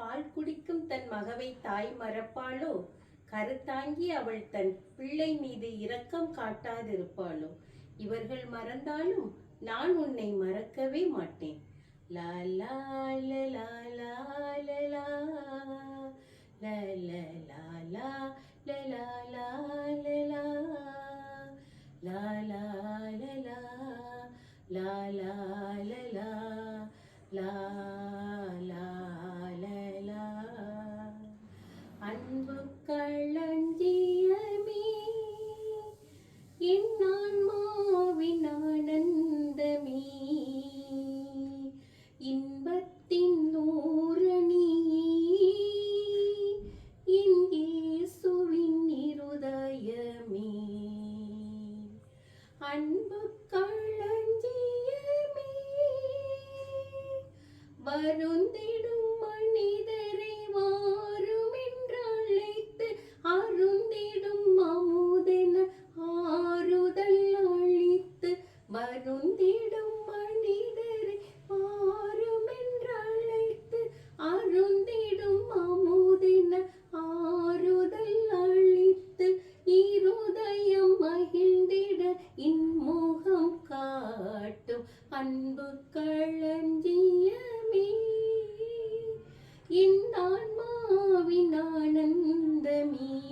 பால் குடிக்கும் தன் மகவை தாய் மறப்பாளோ? கருத்தாங்கி அவள் தன் பிள்ளை மீது இரக்கம் காட்டாதிருப்பாளோ? இவர்கள் மறந்தாலும் நான் உன்னை மறக்கவே மாட்டேன். லா லா ஆன்மாவின் ஆனந்தமே. இன்பத்தின் நூரணி என் இயேசுவின் இருதயமே. அன்பு களஞ்சியமே. வருந்திடும் மனித வருந்திடும் மனிதரை வாரும் அருந்திடும் அமுதென ஆறுதல் அளித்து இருதயம் மகிழ்ந்திட இன்முகம் காட்டும் அன்பு களஞ்சியமே. என் ஆன்மாவின் ஆனந்தமே.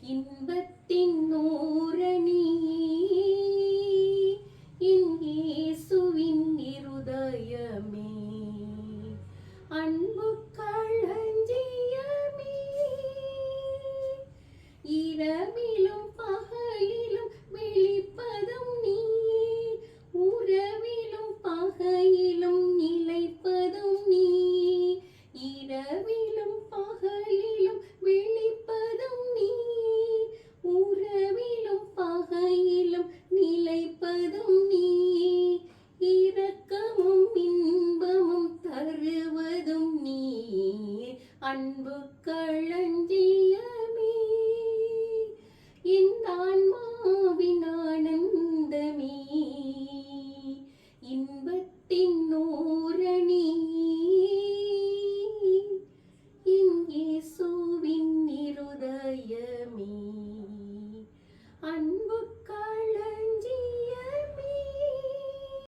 இன்பத்தின் நூறணி நிலைப்பதும் நீயே இரக்கமும் இன்பமும் தருவதும் நீயே. அன்பு களஞ்சியமே